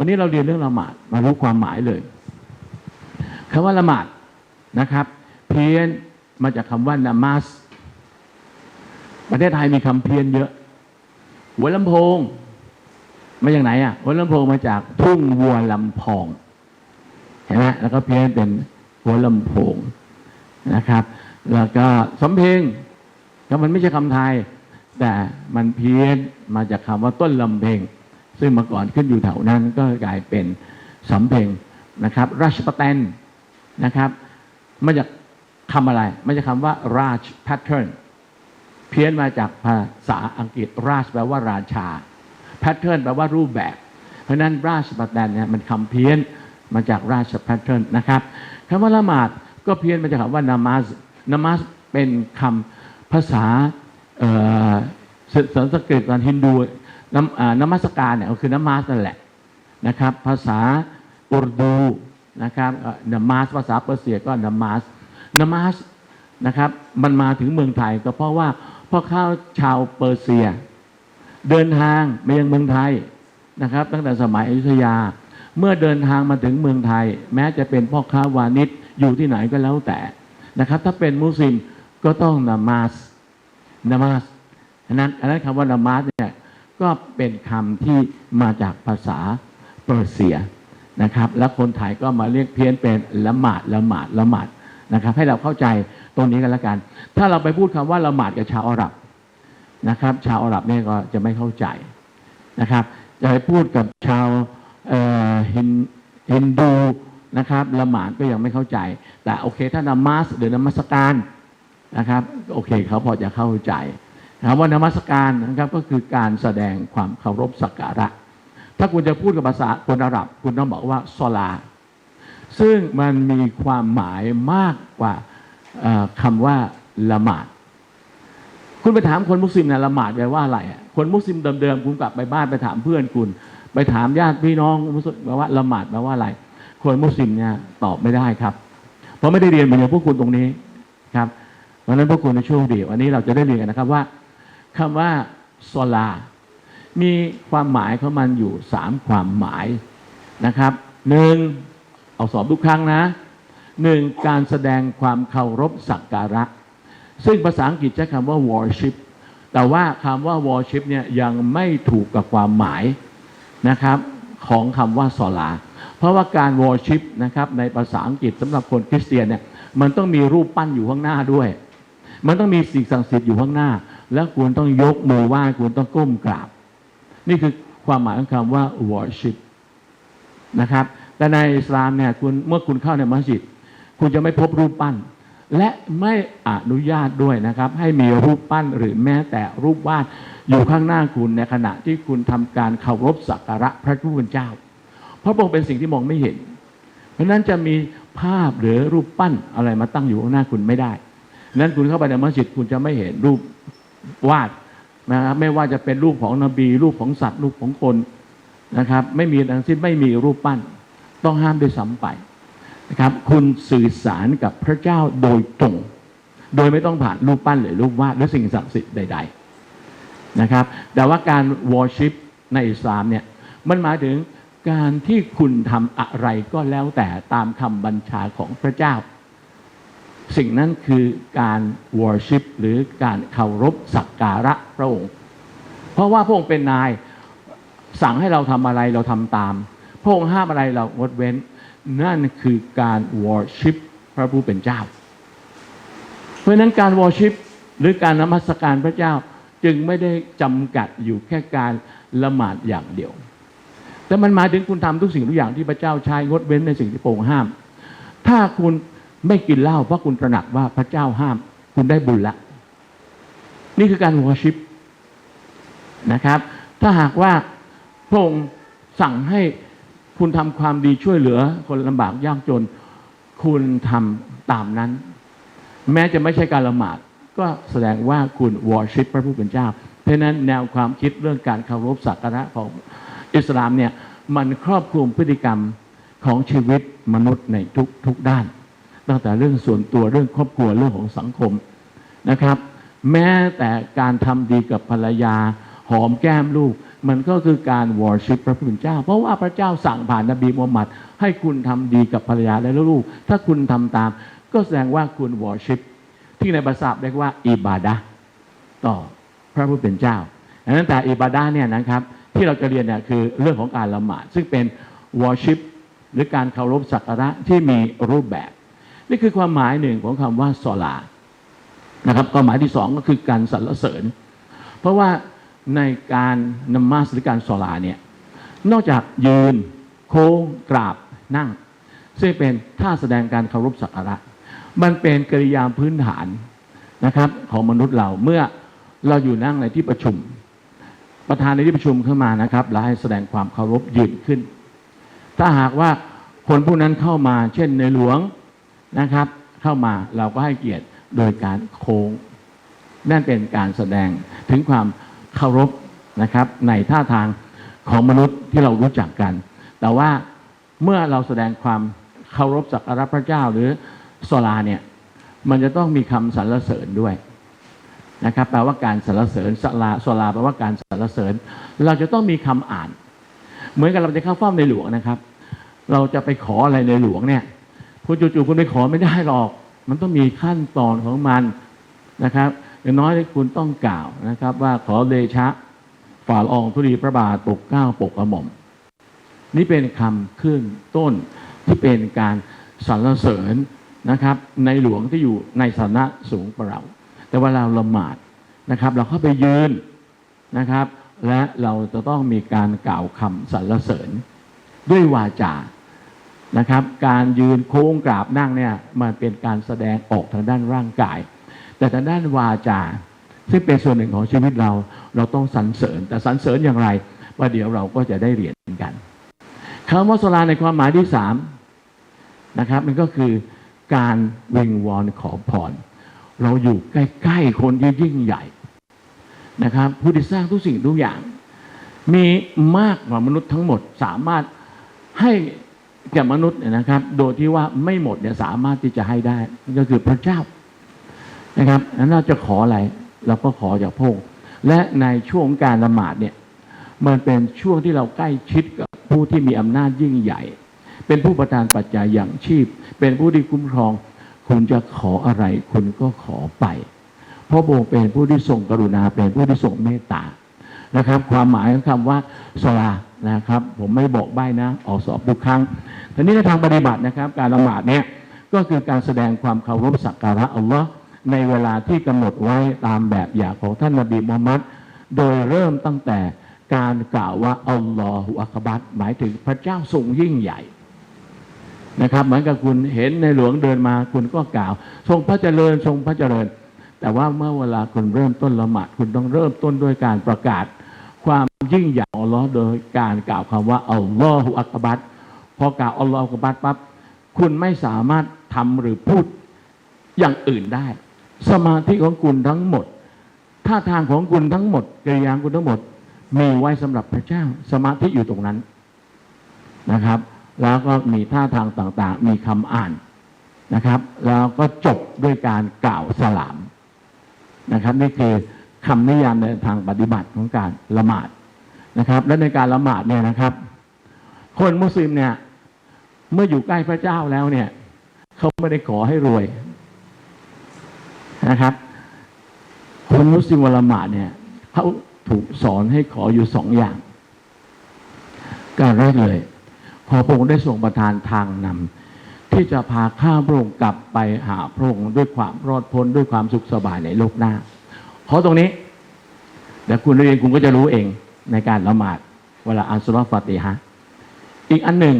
วันนี้เราเรียนเรื่องละหมาดมารู้ความหมายเลยคำว่าละหมาดนะครับ เพี้ยนมาจากคำว่านามัสประเทศไทยมีคำเพี้ยนเยอะหัวลำโพงมาจากไหนอะหัวลำโพงมาจากทุ่งวัวลำพองเห็นไหมแล้วก็เพี้ยนเป็นหัวลำโพงนะครับ แล้วก็สำเพ็งก็มันไม่ใช่คำไทย แต่มันเพี้ยนมาจากคำว่าต้นลำเพง ซึ่งเมื่อก่อนขึ้นอยู่แถวนั้นก็กลายเป็นสำเพ็งนะครับ ราชประแตนนะครับมาจากคำอะไรมาจากคำว่า Raj pattern เพี้ยนมาจากภาษาอังกฤษ Raj แปลว่าราชา pattern แปลว่ารูปแบบ เพราะนั้นราชประแตนเนี่ยมันคำเพี้ยนมาจากราช pattern นะครับคำว่าละหมาดก็เพี้ยนมาจากคำว่านามาสนามาสเป็นคำภาษาเอ่อสันสกฤตตอนฮินดู น้ำอ่านมัสการเนี่ยก็คือนามาสนั่นแหละนะครับ ภาษาอุรดูนะครับนามาสภาษาเปอร์เซียก็นามาสนามาสนะครับมันมาถึงเมืองไทยก็เพราะว่าพ่อข้าวชาวเปอร์เซีย เดินทางมายังเมืองไทยนะครับ ตั้งแต่สมัยอยุธยา เมื่อเดินทางมาถึงเมืองไทย แม้จะเป็นพ่อค้าวานิชอยู่ที่ไหนก็แล้วแต่นะครับ ถ้าเป็นมุสลิมก็ต้องนามาสนามาสอันนั้นอันนั้นคำว่านามาสเนี่ย ก็เป็นคำที่มาจากภาษาเปอร์เซียนะครับ แล้วคนไทยก็มาเรียกเพี้ยนเป็นละหมาดละหมาดละหมาดนะครับ ให้เราเข้าใจตรงนี้กันแล้วกัน ถ้าเราไปพูดคำว่าละหมาดกับชาวอาหรับนะครับ ชาวอาหรับเนี่ยก็จะไม่เข้าใจนะครับ จะไปพูดกับชาวเออฮินฮินดูนะครับละหมาดก็ยังไม่เข้าใจ แต่โอเคถ้านามาสหรือนามัสการนะครับ โอเคเขาพอจะเข้าใจ คำว่านมัสการนะครับก็คือการแสดงความเคารพสักการะ ถ้าคุณจะพูดกับภาษาคนอาหรับ คุณต้องบอกว่าซอลา ซึ่งมันมีความหมายมากกว่าคำว่าละหมาด คุณไปถามคนมุสลิมนี่ยละหมาดแปลว่าอะไรคนมุสลิมเดิมๆคุณกลับไปบ้านไปถามเพื่อนคุณ ไปถามญาติพี่น้องมุสลิมว่าละหมาดแปลว่าอะไร คนมุสลิมเนี่ยตอบไม่ได้ครับ เพราะไม่ได้เรียนเหมือนพวกคุณตรงนี้ครับเพราะนั้นพวกคุณในช่วงเดียววันนี้เราจะได้เรียนกันนะครับว่า คำว่าซลา มีความหมายของมันอยู่สามความหมายนะครับหนึ่งเอาสอบทุกครั้งนะหนึ่งการแสดงความเคารพสักการะ ซึ่งภาษาอังกฤษใช้คำว่า worship แต่ว่าคำว่า worship เนี่ยยังไม่ถูกกับความหมายนะครับของคำว่าสลา เพราะว่าการ worship นะครับในภาษาอังกฤษสำหรับคนคริสเตียนเนี่ยมันต้องมีรูปปั้นอยู่ข้างหน้าด้วย มันต้องมีสิ่งศักดิ์สิทธิ์อยู่ข้างหน้า แล้วควรต้องยกมือไหว้ควรต้องก้มกราบ นี่คือความหมายของคำว่า worship นะครับ แต่ในอิสลามเนี่ยคุณเมื่อคุณเข้าในมัสยิด คุณจะไม่พบรูปปั้น และไม่อนุญาตด้วยนะครับ ให้มีรูปปั้นหรือแม้แต่รูปวาดอยู่ข้างหน้าคุณในขณะที่คุณทำการเคารพสักการะพระผู้เป็นเจ้า เพราะพระองค์เป็นสิ่งที่มองไม่เห็น เพราะฉะนั้นจะมีภาพหรือรูปปั้นอะไรมาตั้งอยู่ข้างหน้าคุณไม่ได้ นั้นคุณเข้าไปในมัสยิดคุณจะไม่เห็นรูป วาดนะครับไม่ว่าจะเป็นรูปของนบี รูปของสัตว์ รูปของคนนะครับ ไม่มีทั้งสิ้นไม่มีรูปปั้น ต้องห้ามด้วยซ้ำไปนะครับ คุณสื่อสารกับพระเจ้าโดยตรง โดยไม่ต้องผ่านรูปปั้นหรือรูปวาดหรือสิ่งศักดิ์สิทธิ์ใด ๆนะครับ แต่ว่าการ worship ในอิสลามเนี่ยมันหมายถึงการที่คุณทำอะไรก็แล้วแต่ตามคำบัญชาของพระเจ้า สิ่งนั้นคือการ worship หรือการเคารพสักการะพระองค์ เพราะว่าพระองค์เป็นนายสั่งให้เราทำอะไรเราทำตาม พระองค์ห้ามอะไรเรางดเว้น นั่นคือการ worship พระผู้เป็นเจ้า เพราะนั้นการ worship หรือการนมัสการพระเจ้าจึงไม่ได้จำกัดอยู่แค่การละหมาดอย่างเดียว แต่มันหมายถึงคุณทำทุกสิ่งทุกอย่างที่พระเจ้าใช้งดเว้นในสิ่งที่พระองค์ห้าม ถ้าคุณ ไม่กินเหล้าเพราะคุณตระหนักว่าพระเจ้าห้าม คุณได้บุญละ นี่คือการ worship นะครับ ถ้าหากว่าพระองค์สั่งให้คุณทำความดีช่วยเหลือ คนลำบากยากจน คุณทำตามนั้น แม้จะไม่ใช่การละหมาด ก็แสดงว่าคุณ worship พระผู้เป็นเจ้า เพราะฉะนั้นแนวความคิดเรื่องการเคารพสักการะของอิสลามเนี่ยมันครอบคลุมพฤติกรรมของชีวิตมนุษย์ในทุกทุกด้าน ตั้งแต่เรื่องส่วนตัวเรื่องครอบครัวเรื่องของสังคมนะครับ แม้แต่การทำดีกับภรรยา หอมแก้มลูก มันก็คือการวอร์ชิปพระผู้เป็นเจ้า เพราะว่าพระเจ้าสั่งผ่านนบีมูฮัมหมัด ให้คุณทำดีกับภรรยาและลูก ถ้าคุณทำตาม ก็แสดงว่าคุณวอร์ชิปที่ในภาษาเรียกว่าอิบาดะต่อพระผู้เป็นเจ้าดังนั้นแต่อิบาดะเนี่ยนะครับที่เราจะเรียนเนี่ยคือเรื่องของการละหมาดซึ่งเป็นวอร์ชิปหรือการเคารพสักการะที่มีรูปแบบ นี่คือความหมายหนึ่งของคำว่าซอลานะครับความหมายที่สองก็คือการสรรเสริญ เพราะว่าในการนมัสหรือการสลาเนี่ยนอกจากยืนโค้งกราบนั่ง ซึ่งเป็นท่าแสดงการเคารพสักการะ มันเป็นกริยาพื้นฐานนะครับของมนุษย์เราเมื่อเราอยู่นั่งในที่ประชุม ประธานในที่ประชุมเข้ามานะครับแล้วให้แสดงความเคารพยืนขึ้น ถ้าหากว่าคนผู้นั้นเข้ามา เช่นในหลวง นะครับ เข้ามาเราก็ให้เกียรติโดยการโค้งนั่นเป็นการแสดงถึงความเคารพนะครับ ในท่าทางของมนุษย์ที่เรารู้จักกัน แต่ว่าเมื่อเราแสดงความเคารพสักการะพระเจ้าหรือสลาเนี่ยมันจะต้องมีคำสรรเสริญด้วยนะครับแปลว่าการสรรเสริญสลาสลาแปลว่าการสรรเสริญ เราจะต้องมีคำอ่าน เหมือนกับเราจะเข้าเฝ้าในหลวงนะครับ เราจะไปขออะไรในหลวงเนี่ย คุณจู่ๆคุณไปขอไม่ได้หรอก มันต้องมีขั้นตอนของมันนะครับ อย่างน้อยคุณต้องกล่าวนะครับ ว่าขอเดชะฝ่าละอองธุลีพระบาทปกเก้าปกกระหม่อม นี่เป็นคำขึ้นต้นที่เป็นการสรรเสริญนะครับ ในหลวงที่อยู่ในฐานะสูงกว่าเรา แต่เวลาเราละหมาดนะครับ เราเข้าไปยืนนะครับ และเราจะต้องมีการกล่าวคำสรรเสริญด้วยวาจา นะครับ การยืนโค้งกราบนั่งเนี่ยมันเป็นการแสดงออกทางด้านร่างกาย แต่ทางด้านวาจาซึ่งเป็นส่วนหนึ่งของชีวิตเราเราต้องสรรเสริญ แต่สรรเสริญอย่างไรว่าเดี๋ยวเราก็จะได้เรียนกันคำว่าสลาในความหมายที่สามนะครับมันก็คือการวิงวอนขอพรเราอยู่ใกล้ๆคนที่ยิ่งใหญ่นะครับผู้ที่สร้างทุกสิ่งทุกอย่าง มีมากกว่ามนุษย์ทั้งหมดสามารถให้ แก่มนุษย์เนี่ยนะครับ โดยที่ว่าไม่หมดเนี่ยสามารถที่จะให้ได้นั่นก็คือพระเจ้านะครับนั้นเราจะขออะไรเราก็ขอจากพระองค์และในช่วงการละหมาดเนี่ย มันเป็นช่วงที่เราใกล้ชิดกับผู้ที่มีอำนาจยิ่งใหญ่ เป็นผู้ประทานปัจจัยอย่างชีพ เป็นผู้ที่คุ้มครอง คุณจะขออะไรคุณก็ขอไป เพราะพระองค์เป็นผู้ที่ทรงกรุณาเป็นผู้ที่ทรงเมตตา นะครับ ความหมายของคำว่าสลานะครับ ผมไม่บอกใบ้นะ ออกสอบทุกครั้งทีนี้ในทางปฏิบัตินะครับ การละหมาดเนี่ยก็คือการแสดงความเคารพสักการะอัลลอฮ์ในเวลาที่กำหนดไว้ตามแบบอย่างของท่านนบีมูฮัมมัดโดยเริ่มตั้งแต่การกล่าวว่าอัลลอฮฺอักบัรหมายถึงพระเจ้าทรงยิ่งใหญ่นะครับ เหมือนกับคุณเห็นในหลวงเดินมาคุณก็กล่าว ทรงพระเจริญทรงพระเจริญ แต่ว่าเมื่อเวลาคุณเริ่มต้นละหมาดคุณต้องเริ่มต้นด้วยการประกาศ ความยิ่งใหญ่ของอัลลอฮ์โดยการกล่าวคำว่าอัลลอฮฺอักบัรพอกล่าวอัลลอฮฺอักบัรปั๊บคุณไม่สามารถทำหรือพูดอย่างอื่นได้ สมาธิของคุณทั้งหมดท่าทางของคุณทั้งหมดกิริยางคุณทั้งหมด มีไว้สำหรับพระเจ้า สมาธิอยู่ตรงนั้นนะครับ แล้วก็มีท่าทางต่างๆ มีคำอ่านนะครับ แล้วก็จบด้วยการกล่าวสลามนะครับนี่คือ คำนิยามในทางปฏิบัติของการละหมาดนะครับ และในการละหมาดเนี่ยนะครับ คนมุสลิมเนี่ย เมื่ออยู่ใกล้พระเจ้าแล้วเนี่ยเขาไม่ได้ขอให้รวยนะครับ คนมุสลิมวละหมาดเนี่ยเขาถูกสอนให้ขออยู่สองอย่างการแรกเลยขอพระองค์ได้ส่งประทานทางนำที่จะพาข้าพระองค์กลับไปหาพระองค์ด้วยความรอดพ้นด้วยความสุขสบายในโลกหน้า ขอตรงนี้แต่คุณเรียนคุณก็จะรู้เองในการละหมาดเวลาอัลสุลฟาติฮะอีกอันหนึ่ง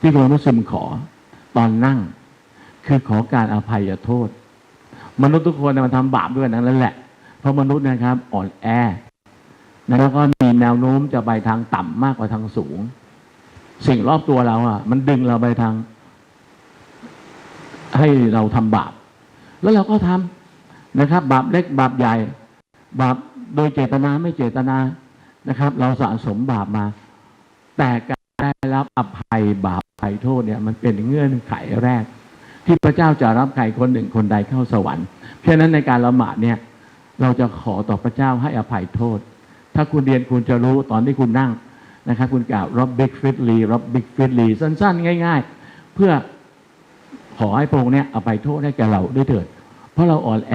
ที่คนมุสลิมขอตอนนั่ง คือขอการอภัยโทษ มนุษย์ทุกคนมันทำบาปด้วยนั้นแหละ เพราะมนุษย์นะครับอ่อนแอแล้วก็มีแนวโน้มจะไปทางต่ำมากกว่าทางสูง สิ่งรอบตัวเราอะ มันดึงเราไปทาง ให้เราทำบาป แล้วเราก็ทำ นะครับ บาปเล็กบาปใหญ่ บาปโดยเจตนาไม่เจตนานะครับ เราสะสมบาปมา แต่การได้รับอภัยบาปอภัยโทษเนี่ย มันเป็นเงื่อนไขแรก ที่พระเจ้าจะรับใครคนหนึ่งคนใดเข้าสวรรค์เพราะฉะนั้นในการละหมาดเนี่ย เราจะขอต่อพระเจ้าให้อภัยโทษ ถ้าคุณเรียนคุณจะรู้ตอนที่คุณนั่งนะครับคุณกล่าวรับบิ๊กฟิตลีรับบิ๊กฟิตลีสั้น ๆ ง่าย ๆ เพื่อขอให้พระองค์เนี่ยอภัยโทษให้แก่เราด้วยเถิด เพราะเราอ่อนแอ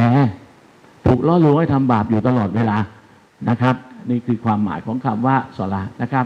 ถูกล่อลวงให้ทำบาปอยู่ตลอดเวลานะครับ นี่คือความหมายของคำว่าสละนะครับ